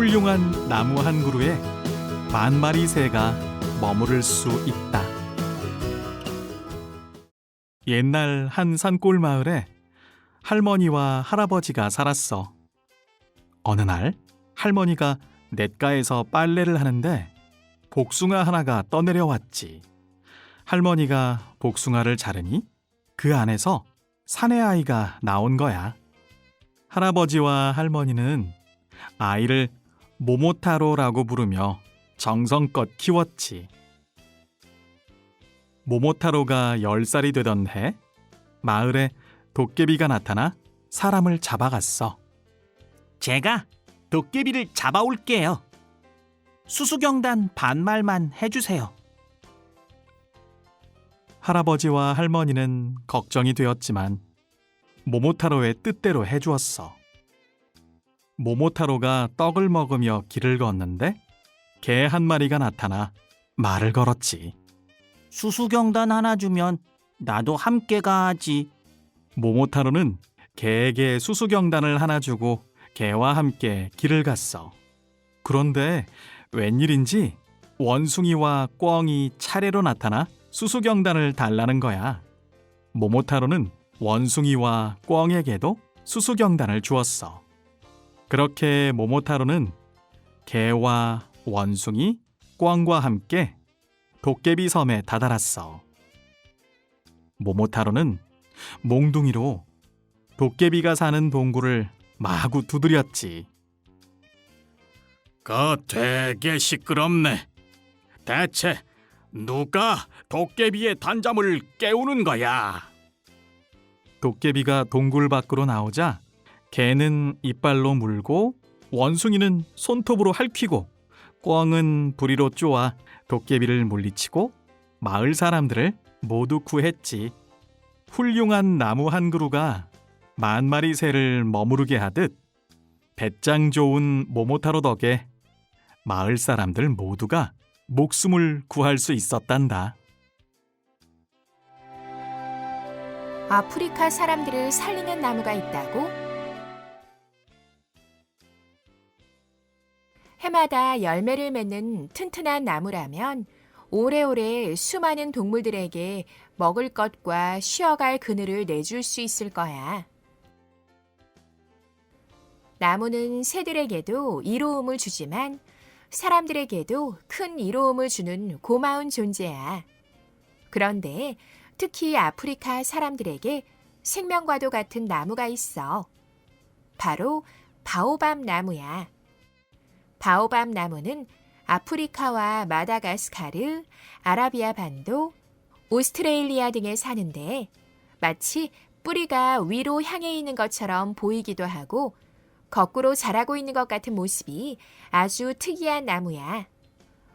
훌륭한 나무 한 그루에 만 마리 새가 머무를 수 있다. 옛날 한 산골 마을에 할머니와 할아버지가 살았어. 어느 날 할머니가 냇가에서 빨래를 하는데 복숭아 하나가 떠내려왔지. 할머니가 복숭아를 자르니 그 안에서 사내 아이가 나온 거야. 할아버지와 할머니는 아이를 모모타로라고 부르며 정성껏 키웠지. 모모타로가 10살이 되던 해 마을에 도깨비가 나타나 사람을 잡아갔어. 제가 도깨비를 잡아올게요. 수수경단 반말만 해주세요. 할아버지와 할머니는 걱정이 되었지만 모모타로의 뜻대로 해주었어. 모모타로가 떡을 먹으며 길을 걷는데 개 한 마리가 나타나 말을 걸었지. 수수경단 하나 주면 나도 함께 가지. 모모타로는 개에게 수수경단을 하나 주고 개와 함께 길을 갔어. 그런데 웬일인지 원숭이와 꿩이 차례로 나타나 수수경단을 달라는 거야. 모모타로는 원숭이와 꿩에게도 수수경단을 주었어. 그렇게 모모타로는 개와 원숭이, 꿩과 함께 도깨비 섬에 다다랐어. 모모타로는 몽둥이로 도깨비가 사는 동굴을 마구 두드렸지. 그 되게 시끄럽네. 대체 누가 도깨비의 단잠을 깨우는 거야? 도깨비가 동굴 밖으로 나오자 개는 이빨로 물고 원숭이는 손톱으로 핥히고 꿩은 부리로 쪼아 도깨비를 물리치고 마을 사람들을 모두 구했지. 훌륭한 나무 한 그루가 만 마리 새를 머무르게 하듯 배짱 좋은 모모타로 덕에 마을 사람들 모두가 목숨을 구할 수 있었단다. 아프리카 사람들을 살리는 나무가 있다고? 해마다 열매를 맺는 튼튼한 나무라면 오래오래 수많은 동물들에게 먹을 것과 쉬어갈 그늘을 내줄 수 있을 거야. 나무는 새들에게도 이로움을 주지만 사람들에게도 큰 이로움을 주는 고마운 존재야. 그런데 특히 아프리카 사람들에게 생명과도 같은 나무가 있어. 바로 바오밤 나무야. 바오밤 나무는 아프리카와 마다가스카르, 아라비아 반도, 오스트레일리아 등에 사는데 마치 뿌리가 위로 향해 있는 것처럼 보이기도 하고 거꾸로 자라고 있는 것 같은 모습이 아주 특이한 나무야.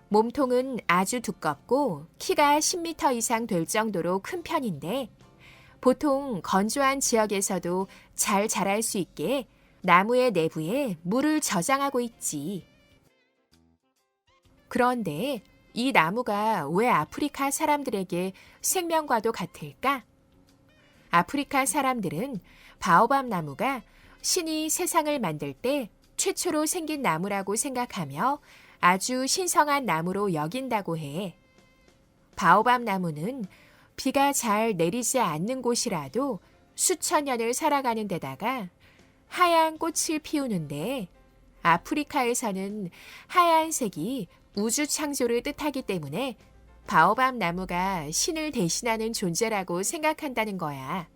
몸통은 아주 두껍고 키가 10m 이상 될 정도로 큰 편인데 보통 건조한 지역에서도 잘 자랄 수 있게 나무의 내부에 물을 저장하고 있지. 그런데 이 나무가 왜 아프리카 사람들에게 생명과도 같을까? 아프리카 사람들은 바오밤 나무가 신이 세상을 만들 때 최초로 생긴 나무라고 생각하며 아주 신성한 나무로 여긴다고 해. 바오밤 나무는 비가 잘 내리지 않는 곳이라도 수천 년을 살아가는 데다가 하얀 꽃을 피우는데 아프리카에서는 하얀색이 우주 창조를 뜻하기 때문에 바오밤 나무가 신을 대신하는 존재라고 생각한다는 거야.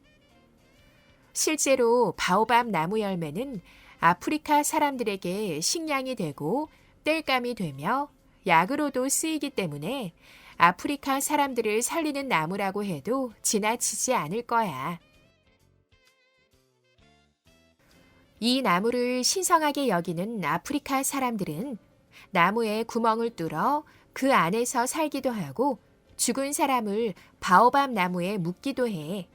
실제로 바오밤 나무 열매는 아프리카 사람들에게 식량이 되고 땔감이 되며 약으로도 쓰이기 때문에 아프리카 사람들을 살리는 나무라고 해도 지나치지 않을 거야. 이 나무를 신성하게 여기는 아프리카 사람들은 나무에 구멍을 뚫어 그 안에서 살기도 하고 죽은 사람을 바오밤 나무에 묻기도 해.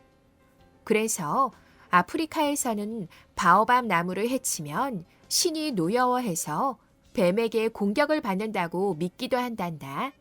그래서 아프리카에서는 바오밤 나무를 해치면 신이 노여워해서 뱀에게 공격을 받는다고 믿기도 한단다.